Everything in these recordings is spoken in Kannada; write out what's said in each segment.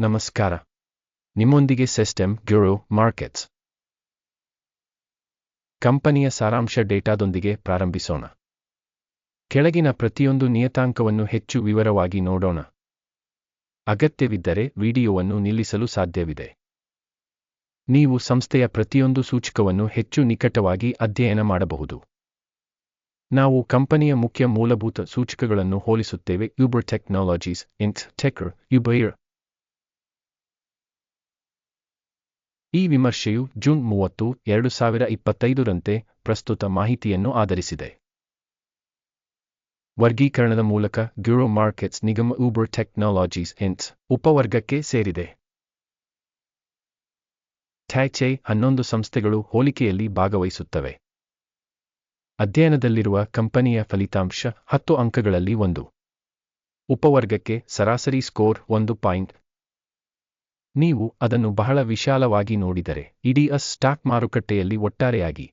ನಮಸ್ಕಾರ. ನಿಮ್ಮೊಂದಿಗೆ ಸಿಸ್ಟಮ್ ಗ್ಯೂರೋ ಮಾರ್ಕೆಟ್ಸ್. ಕಂಪನಿಯ ಸಾರಾಂಶ ಡೇಟಾದೊಂದಿಗೆ ಪ್ರಾರಂಭಿಸೋಣ. ಕೆಳಗಿನ ಪ್ರತಿಯೊಂದು ನಿಯತಾಂಕವನ್ನು ಹೆಚ್ಚು ವಿವರವಾಗಿ ನೋಡೋಣ. ಅಗತ್ಯವಿದ್ದರೆ ವಿಡಿಯೋವನ್ನು ನಿಲ್ಲಿಸಲು ಸಾಧ್ಯವಿದೆ. ನೀವು ಸಂಸ್ಥೆಯ ಪ್ರತಿಯೊಂದು ಸೂಚಕವನ್ನು ಹೆಚ್ಚು ನಿಕಟವಾಗಿ ಅಧ್ಯಯನ ಮಾಡಬಹುದು. ನಾವು ಕಂಪನಿಯ ಮುಖ್ಯ ಮೂಲಭೂತ ಸೂಚಕಗಳನ್ನು ಹೋಲಿಸುತ್ತೇವೆ. ಯೂಬರ್ ಟೆಕ್ನಾಲಜೀಸ್ ಇನ್ಸ್ ಟೆಕ್ರ್ ಯುಬೈರ್ ಈ ವಿಮರ್ಶೆಯು ಜೂನ್ ಮೂವತ್ತು, ಎರಡು ಸಾವಿರ ಇಪ್ಪತ್ತೈದರಂತೆ ಪ್ರಸ್ತುತ ಮಾಹಿತಿಯನ್ನು ಆಧರಿಸಿದೆ. ವರ್ಗೀಕರಣದ ಮೂಲಕ ಗ್ಯೂರೋ ಮಾರ್ಕೆಟ್ಸ್ ನಿಗಮ ಊಬರ್ ಟೆಕ್ನಾಲಜೀಸ್ ಇನ್ಸ್ ಉಪವರ್ಗಕ್ಕೆ ಸೇರಿದೆ. ಥ್ಯಾಚೆ ಹನ್ನೊಂದು ಸಂಸ್ಥೆಗಳು ಹೋಲಿಕೆಯಲ್ಲಿ ಭಾಗವಹಿಸುತ್ತವೆ. ಅಧ್ಯಯನದಲ್ಲಿರುವ ಕಂಪನಿಯ ಫಲಿತಾಂಶ ಹತ್ತು ಅಂಕಗಳಲ್ಲಿ ಒಂದು. ಉಪವರ್ಗಕ್ಕೆ ಸರಾಸರಿ ಸ್ಕೋರ್ ಒಂದು ಪಾಯಿಂಟ್ ನೀವು ಅದನ್ನು ಬಹಳ ವಿಶಾಲವಾಗಿ ನೋಡಿದರೆ ಇಡೀ ಅಸ್ ಸ್ಟಾಕ್ ಮಾರುಕಟ್ಟೆಯಲ್ಲಿ ಒಟ್ಟಾರೆಯಾಗಿ.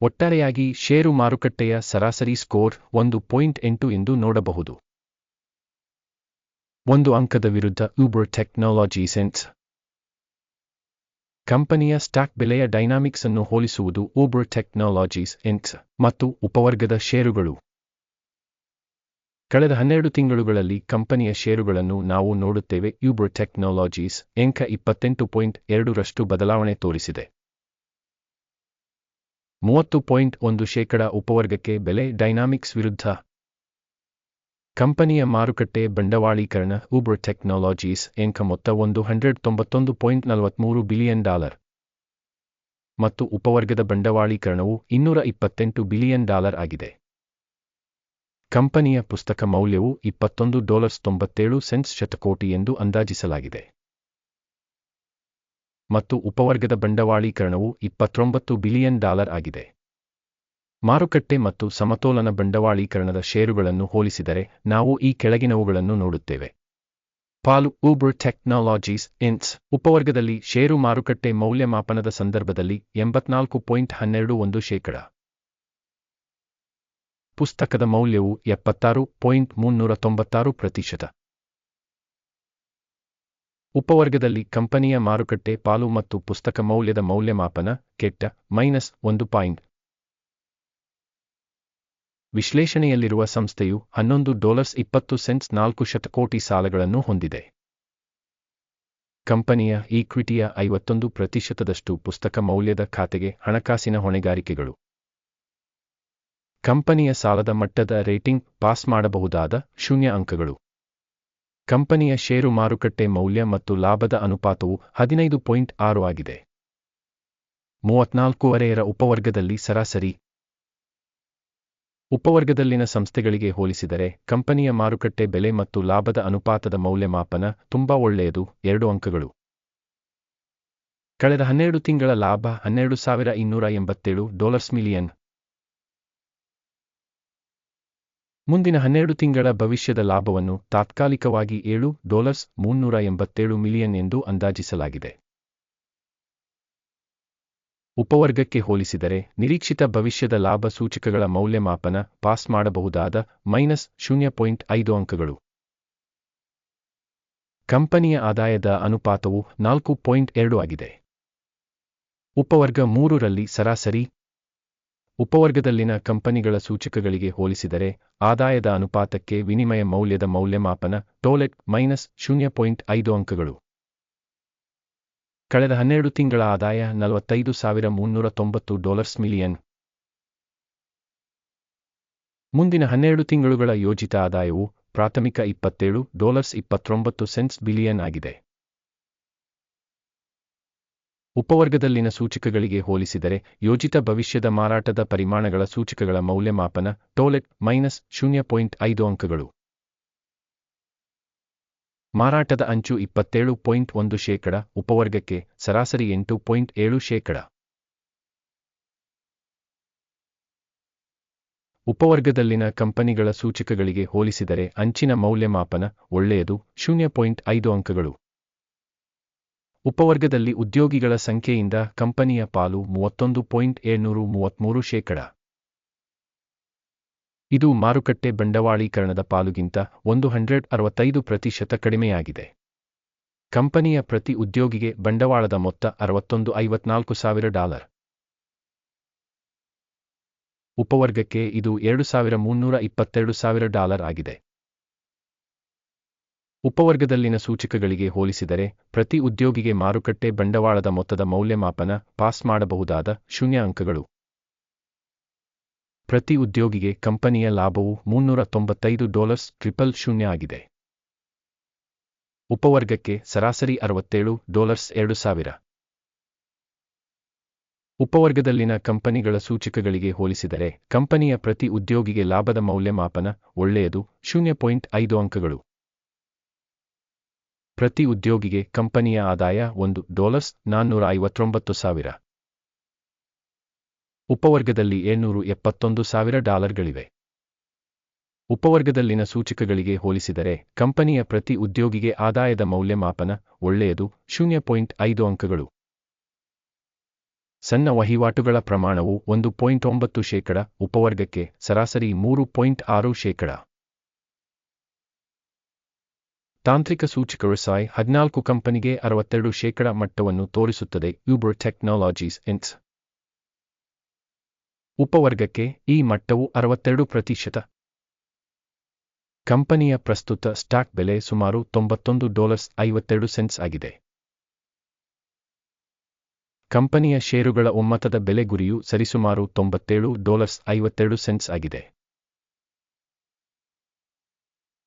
ಒಟ್ಟಾರೆಯಾಗಿ ಷೇರು ಮಾರುಕಟ್ಟೆಯ ಸರಾಸರಿ ಸ್ಕೋರ್ ಒಂದು ಪಾಯಿಂಟ್ ಎಂಟು ಎಂದು ನೋಡಬಹುದು. ಒಂದು ಅಂಕದ ವಿರುದ್ಧ ಯೂಬರ್ ಟೆಕ್ನಾಲಜಿ ಸೆನ್ಸ್ ಕಂಪನಿಯ ಸ್ಟಾಕ್ ಬೆಲೆಯ ಡೈನಾಮಿಕ್ಸ್ ಅನ್ನು ಹೋಲಿಸುವುದು ಊಬರ್ ಟೆಕ್ನಾಲಜೀಸ್ ಎನ್ಸ್ ಮತ್ತು ಉಪವರ್ಗದ ಷೇರುಗಳು. ಕಳೆದ ಹನ್ನೆರಡು ತಿಂಗಳುಗಳಲ್ಲಿ ಕಂಪನಿಯ ಷೇರುಗಳನ್ನು ನಾವು ನೋಡುತ್ತೇವೆ. ಯೂಬರ್ ಟೆಕ್ನಾಲಜೀಸ್ ಎಂಕ ಇಪ್ಪತ್ತೆಂಟು ಪಾಯಿಂಟ್ ಎರಡರಷ್ಟು ಬದಲಾವಣೆ ತೋರಿಸಿದೆ. ಮೂವತ್ತು ಪಾಯಿಂಟ್ ಒಂದು ಶೇಕಡ ಉಪವರ್ಗಕ್ಕೆ ಬೆಲೆ ಡೈನಾಮಿಕ್ಸ್ ವಿರುದ್ಧ. ಕಂಪನಿಯ ಮಾರುಕಟ್ಟೆ ಬಂಡವಾಳೀಕರಣ ಊಬರ್ ಟೆಕ್ನಾಲಜೀಸ್ ಎಂಕ ಮೊತ್ತ ಒಂದು ಹಂಡ್ರೆಡ್ ತೊಂಬತ್ತೊಂದು ಪಾಯಿಂಟ್ ನಲವತ್ಮೂರು ಬಿಲಿಯನ್ ಡಾಲರ್. ಮತ್ತು ಉಪವರ್ಗದ ಬಂಡವಾಳೀಕರಣವು ಇನ್ನೂರ ಇಪ್ಪತ್ತೆಂಟು ಬಿಲಿಯನ್ ಡಾಲರ್ ಆಗಿದೆ. ಕಂಪನಿಯ ಪುಸ್ತಕ ಮೌಲ್ಯವು ಇಪ್ಪತ್ತೊಂದು ಡಾಲರ್ಸ್ ತೊಂಬತ್ತೇಳು ಸೆನ್ಸ್ ಶತಕೋಟಿ ಎಂದು ಅಂದಾಜಿಸಲಾಗಿದೆ. ಮತ್ತು ಉಪವರ್ಗದ ಬಂಡವಾಳೀಕರಣವು ಇಪ್ಪತ್ತೊಂಬತ್ತು ಬಿಲಿಯನ್ ಡಾಲರ್ ಆಗಿದೆ. ಮಾರುಕಟ್ಟೆ ಮತ್ತು ಸಮತೋಲನ ಬಂಡವಾಳೀಕರಣದ ಷೇರುಗಳನ್ನು ಹೋಲಿಸಿದರೆ ನಾವು ಈ ಕೆಳಗಿನವುಗಳನ್ನು ನೋಡುತ್ತೇವೆ. ಪಾಲು ಊಬರ್ ಟೆಕ್ನಾಲಜೀಸ್ ಇನ್ಸ್ ಉಪವರ್ಗದಲ್ಲಿ ಷೇರು ಮಾರುಕಟ್ಟೆ ಮೌಲ್ಯಮಾಪನದ ಸಂದರ್ಭದಲ್ಲಿ ಎಂಬತ್ನಾಲ್ಕು ಪಾಯಿಂಟ್ ಹನ್ನೆರಡು ಒಂದು ಶೇಕಡ. ಪುಸ್ತಕದ ಮೌಲ್ಯವು ಎಪ್ಪತ್ತಾರು ಪಾಯಿಂಟ್ ಮುನ್ನೂರ ತೊಂಬತ್ತಾರು ಪ್ರತಿಶತ. ಉಪವರ್ಗದಲ್ಲಿ ಕಂಪನಿಯ ಮಾರುಕಟ್ಟೆ, ಪಾಲು ಮತ್ತು ಪುಸ್ತಕ ಮೌಲ್ಯದ ಮೌಲ್ಯಮಾಪನ ಕೆಟ್ಟ ಮೈನಸ್ ಒಂದು ಪಾಯಿಂಟ್. ವಿಶ್ಲೇಷಣೆಯಲ್ಲಿರುವ ಸಂಸ್ಥೆಯು ಹನ್ನೊಂದು ಡಾಲರ್ಸ್ ಇಪ್ಪತ್ತು ಸೆಂಟ್ಸ್ ನಾಲ್ಕು ಶತಕೋಟಿ ಸಾಲಗಳನ್ನು ಹೊಂದಿದೆ. ಕಂಪನಿಯ ಈಕ್ವಿಟಿಯ ಐವತ್ತೊಂದು ಪ್ರತಿಶತದಷ್ಟು ಪುಸ್ತಕ ಮೌಲ್ಯದ ಖಾತೆಗೆ ಹಣಕಾಸಿನ ಹೊಣೆಗಾರಿಕೆಗಳು. ಕಂಪನಿಯ ಸಾಲದ ಮಟ್ಟದ ರೇಟಿಂಗ್ ಪಾಸ್ ಮಾಡಬಹುದಾದ ಶೂನ್ಯ ಅಂಕಗಳು. ಕಂಪನಿಯ ಷೇರು ಮಾರುಕಟ್ಟೆ ಮೌಲ್ಯ ಮತ್ತು ಲಾಭದ ಅನುಪಾತವು ಹದಿನೈದು ಪಾಯಿಂಟ್ ಆರು ಆಗಿದೆ. ಮೂವತ್ನಾಲ್ಕೂವರೆಯರ ಉಪವರ್ಗದಲ್ಲಿ ಸರಾಸರಿ. ಉಪವರ್ಗದಲ್ಲಿನ ಸಂಸ್ಥೆಗಳಿಗೆ ಹೋಲಿಸಿದರೆ ಕಂಪನಿಯ ಮಾರುಕಟ್ಟೆ ಬೆಲೆ ಮತ್ತು ಲಾಭದ ಅನುಪಾತದ ಮೌಲ್ಯಮಾಪನ ತುಂಬಾ ಒಳ್ಳೆಯದು, ಎರಡು ಅಂಕಗಳು. ಕಳೆದ ಹನ್ನೆರಡು ತಿಂಗಳ ಲಾಭ ಹನ್ನೆರಡು ಸಾವಿರ ಇನ್ನೂರ ಎಂಬತ್ತೇಳು ಡಾಲರ್ಸ್ ಮಿಲಿಯನ್. ಮುಂದಿನ ಹನ್ನೆರಡು ತಿಂಗಳ ಭವಿಷ್ಯದ ಲಾಭವನ್ನು ತಾತ್ಕಾಲಿಕವಾಗಿ ಏಳು ಡಾಲರ್ಸ್ ಮುನ್ನೂರ ಎಂಬತ್ತೇಳು ಮಿಲಿಯನ್ ಎಂದು ಅಂದಾಜಿಸಲಾಗಿದೆ. ಉಪವರ್ಗಕ್ಕೆ ಹೋಲಿಸಿದರೆ ನಿರೀಕ್ಷಿತ ಭವಿಷ್ಯದ ಲಾಭ ಸೂಚಕಗಳ ಮೌಲ್ಯಮಾಪನ ಪಾಸ್ ಮಾಡಬಹುದಾದ ಮೈನಸ್ ಶೂನ್ಯ ಪಾಯಿಂಟ್ ಐದು ಅಂಕಗಳು. ಕಂಪನಿಯ ಆದಾಯದ ಅನುಪಾತವು ನಾಲ್ಕು ಪಾಯಿಂಟ್ ಎರಡು ಆಗಿದೆ. ಉಪವರ್ಗ ಮೂರರಲ್ಲಿ ಸರಾಸರಿ ಉಪವರ್ಗದಲ್ಲಿನ ಕಂಪನಿಗಳ ಸೂಚಕಗಳಿಗೆ ಹೋಲಿಸಿದರೆ, ಆದಾಯದ ಅನುಪಾತಕ್ಕೆ ವಿನಿಮಯ ಮೌಲ್ಯದ ಮೌಲ್ಯಮಾಪನ ಟೋಲೆಟ್ ಮೈನಸ್ ಶೂನ್ಯ ಪಾಯಿಂಟ್ ಐದು ಅಂಕಗಳು. ಕಳೆದ ಹನ್ನೆರಡು ತಿಂಗಳ ಆದಾಯ ನಲವತ್ತೈದು ಸಾವಿರ ಮುನ್ನೂರ ತೊಂಬತ್ತು ಡಾಲರ್ಸ್ ಮಿಲಿಯನ್. ಮುಂದಿನ ಹನ್ನೆರಡು ತಿಂಗಳುಗಳ ಯೋಜಿತ ಆದಾಯವು ಪ್ರಾಥಮಿಕ ಇಪ್ಪತ್ತೇಳು ಡಾಲರ್ಸ್ ಇಪ್ಪತ್ತೊಂಬತ್ತು ಸೆಂಟ್ಸ್ ಬಿಲಿಯನ್ ಆಗಿದೆ. ಉಪವರ್ಗದಲ್ಲಿನ ಸೂಚಕಗಳಿಗೆ ಹೋಲಿಸಿದರೆ ಯೋಜಿತ ಭವಿಷ್ಯದ ಮಾರಾಟದ ಪರಿಮಾಣಗಳ ಸೂಚಕಗಳ ಮೌಲ್ಯಮಾಪನ ಟೋಲೆಟ್ ಮೈನಸ್ ಶೂನ್ಯ ಪಾಯಿಂಟ್ ಐದು ಅಂಕಗಳು. ಮಾರಾಟದ ಅಂಚು ಇಪ್ಪತ್ತೇಳು ಪಾಯಿಂಟ್ ಒಂದು ಶೇಕಡ, ಉಪವರ್ಗಕ್ಕೆ ಸರಾಸರಿ ಎಂಟು ಪಾಯಿಂಟ್ ಏಳು ಶೇಕಡ. ಉಪವರ್ಗದಲ್ಲಿನ ಕಂಪನಿಗಳ ಸೂಚಕಗಳಿಗೆ ಹೋಲಿಸಿದರೆ ಅಂಚಿನ ಮೌಲ್ಯಮಾಪನ ಒಳ್ಳೆಯದು, ಶೂನ್ಯ ಪಾಯಿಂಟ್ ಐದು ಅಂಕಗಳು. ಉಪವರ್ಗದಲ್ಲಿ ಉದ್ಯೋಗಿಗಳ ಸಂಖ್ಯೆಯಿಂದ ಕಂಪನಿಯ ಪಾಲು ಮೂವತ್ತೊಂದು ಪಾಯಿಂಟ್ ಏಳ್ನೂರು ಮೂವತ್ಮೂರು ಶೇಕಡ. ಇದು ಮಾರುಕಟ್ಟೆ ಬಂಡವಾಳೀಕರಣದ ಪಾಲುಗಿಂತ ಒಂದು ಹಂಡ್ರೆಡ್ ಅರವತ್ತೈದು ಪ್ರತಿಶತ ಕಡಿಮೆಯಾಗಿದೆ. ಕಂಪನಿಯ ಪ್ರತಿ ಉದ್ಯೋಗಿಗೆ ಬಂಡವಾಳದ ಮೊತ್ತ ಅರವತ್ತೊಂದು ಐವತ್ನಾಲ್ಕು ಸಾವಿರ ಡಾಲರ್. ಉಪವರ್ಗಕ್ಕೆ ಇದು ಎರಡು ಸಾವಿರ ಮುನ್ನೂರ ಇಪ್ಪತ್ತೆರಡು ಸಾವಿರ ಡಾಲರ್ ಆಗಿದೆ. ಉಪವರ್ಗದಲ್ಲಿನ ಸೂಚಕಗಳಿಗೆ ಹೋಲಿಸಿದರೆ, ಪ್ರತಿ ಉದ್ಯೋಗಿಗೆ ಮಾರುಕಟ್ಟೆ ಬಂಡವಾಳದ ಮೊತ್ತದ ಮೌಲ್ಯಮಾಪನ ಪಾಸ್ ಮಾಡಬಹುದಾದ ಶೂನ್ಯ ಅಂಕಗಳು. ಪ್ರತಿ ಉದ್ಯೋಗಿಗೆ ಕಂಪನಿಯ ಲಾಭವು ಮುನ್ನೂರ ತೊಂಬತ್ತೈದು ಡಾಲರ್ಸ್ ಟ್ರಿಪಲ್ ಶೂನ್ಯ ಆಗಿದೆ. ಉಪವರ್ಗಕ್ಕೆ ಸರಾಸರಿ ಅರವತ್ತೇಳು ಡಾಲರ್ಸ್ ಎರಡು ಸಾವಿರ. ಉಪವರ್ಗದಲ್ಲಿನ ಕಂಪನಿಗಳ ಸೂಚಕಗಳಿಗೆ ಹೋಲಿಸಿದರೆ, ಕಂಪನಿಯ ಪ್ರತಿ ಉದ್ಯೋಗಿಗೆ ಲಾಭದ ಮೌಲ್ಯಮಾಪನ ಒಳ್ಳೆಯದು, ಶೂನ್ಯ ಪಾಯಿಂಟ್ ಐದು ಅಂಕಗಳು. ಪ್ರತಿ ಉದ್ಯೋಗಿಗೆ ಕಂಪನಿಯ ಆದಾಯ ಒಂದು ಡಾಲರ್ಸ್ ನಾನ್ನೂರ ಐವತ್ತೊಂಬತ್ತು ಸಾವಿರ. ಉಪವರ್ಗದಲ್ಲಿ ಏಳ್ನೂರು ಎಪ್ಪತ್ತೊಂದು ಸಾವಿರ ಡಾಲರ್ಗಳಿವೆ. ಉಪವರ್ಗದಲ್ಲಿನ ಸೂಚಕಗಳಿಗೆ ಹೋಲಿಸಿದರೆ ಕಂಪನಿಯ ಪ್ರತಿ ಉದ್ಯೋಗಿಗೆ ಆದಾಯದ ಮೌಲ್ಯಮಾಪನ ಒಳ್ಳೆಯದು ಶೂನ್ಯ ಪಾಯಿಂಟ್ ಐದು ಅಂಕಗಳು. ಸಣ್ಣ ವಹಿವಾಟುಗಳ ಪ್ರಮಾಣವು ಒಂದು ಪಾಯಿಂಟ್ ಒಂಬತ್ತು ಶೇಕಡ, ಉಪವರ್ಗಕ್ಕೆ ಸರಾಸರಿ ಮೂರು ಪಾಯಿಂಟ್ ಆರು ಶೇಕಡ. ತಾಂತ್ರಿಕ ಸೂಚಕರು ಸಾಯ್ ಹದಿನಾಲ್ಕು ಕಂಪನಿಗೆ ಅರವತ್ತೆರಡು ಶೇಕಡ ಮಟ್ಟವನ್ನು ತೋರಿಸುತ್ತದೆ. ಯೂಬರ್ ಟೆಕ್ನಾಲಜೀಸ್ ಇನ್ಸ್ ಉಪವರ್ಗಕ್ಕೆ ಈ ಮಟ್ಟವು ಅರವತ್ತೆರಡು ಪ್ರತಿಶತ. ಕಂಪನಿಯ ಪ್ರಸ್ತುತ ಸ್ಟಾಕ್ ಬೆಲೆ ಸುಮಾರು ತೊಂಬತ್ತೊಂದು ಡಾಲರ್ಸ್ ಐವತ್ತೆರಡು ಸೆನ್ಸ್ ಆಗಿದೆ. ಕಂಪನಿಯ ಷೇರುಗಳ ಒಮ್ಮತದ ಬೆಲೆ ಗುರಿಯು ಸರಿಸುಮಾರು ತೊಂಬತ್ತೇಳು ಡಾಲರ್ಸ್ ಐವತ್ತೆರಡು ಸೆನ್ಸ್ ಆಗಿದೆ.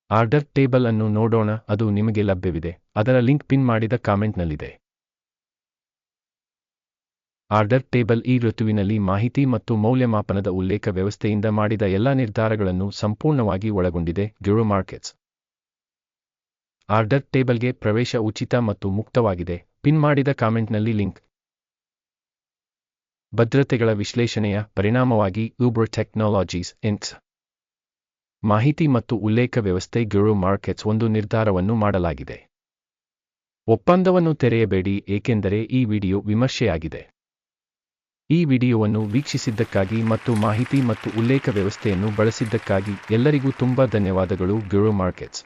ಆರ್ಡರ್ ಟೇಬಲ್ ಅನ್ನು ನೋಡೋಣ, ಅದು ನಿಮಗೆ ಲಭ್ಯವಿದೆ. ಅದರ ಲಿಂಕ್ ಪಿನ್ ಮಾಡಿದ ಕಾಮೆಂಟ್ನಲ್ಲಿದೆ. ಆರ್ಡರ್ ಟೇಬಲ್ ಈ ಋತುವಿನಲ್ಲಿ ಮಾಹಿತಿ ಮತ್ತು ಮೌಲ್ಯಮಾಪನದ ಉಲ್ಲೇಖ ವ್ಯವಸ್ಥೆಯಿಂದ ಮಾಡಿದ ಎಲ್ಲಾ ನಿರ್ಧಾರಗಳನ್ನು ಸಂಪೂರ್ಣವಾಗಿ ಒಳಗೊಂಡಿದೆ. Duro markets. ಆರ್ಡರ್ ಟೇಬಲ್ಗೆ ಪ್ರವೇಶ ಉಚಿತ ಮತ್ತು ಮುಕ್ತವಾಗಿದೆ. ಪಿನ್ ಮಾಡಿದ ಕಾಮೆಂಟ್ನಲ್ಲಿ ಲಿಂಕ್. ಭದ್ರತೆಗಳ ವಿಶ್ಲೇಷಣೆಯ ಪರಿಣಾಮವಾಗಿ ಯೂಬ್ರೋ ಟೆಕ್ನಾಲಜೀಸ್ ಇನ್ಕ್ಸ್ ಮಾಹಿತಿ ಮತ್ತು ಉಲ್ಲೇಖ ವ್ಯವಸ್ಥೆ ಗ್ಯೂರೋ ಮಾರ್ಕೆಟ್ಸ್ ಒಂದು ನಿರ್ಧಾರವನ್ನು ಮಾಡಲಾಗಿದೆ. ಒಪ್ಪಂದವನ್ನು ತೆರೆಯಬೇಡಿ, ಏಕೆಂದರೆ ಈ ವಿಡಿಯೋ ವಿಮರ್ಶೆಯಾಗಿದೆ. ಈ ವಿಡಿಯೋವನ್ನು ವೀಕ್ಷಿಸಿದ್ದಕ್ಕಾಗಿ ಮತ್ತು ಮಾಹಿತಿ ಮತ್ತು ಉಲ್ಲೇಖ ವ್ಯವಸ್ಥೆಯನ್ನು ಬಳಸಿದ್ದಕ್ಕಾಗಿ ಎಲ್ಲರಿಗೂ ತುಂಬಾ ಧನ್ಯವಾದಗಳು ಗ್ಯೂರೋ ಮಾರ್ಕೆಟ್ಸ್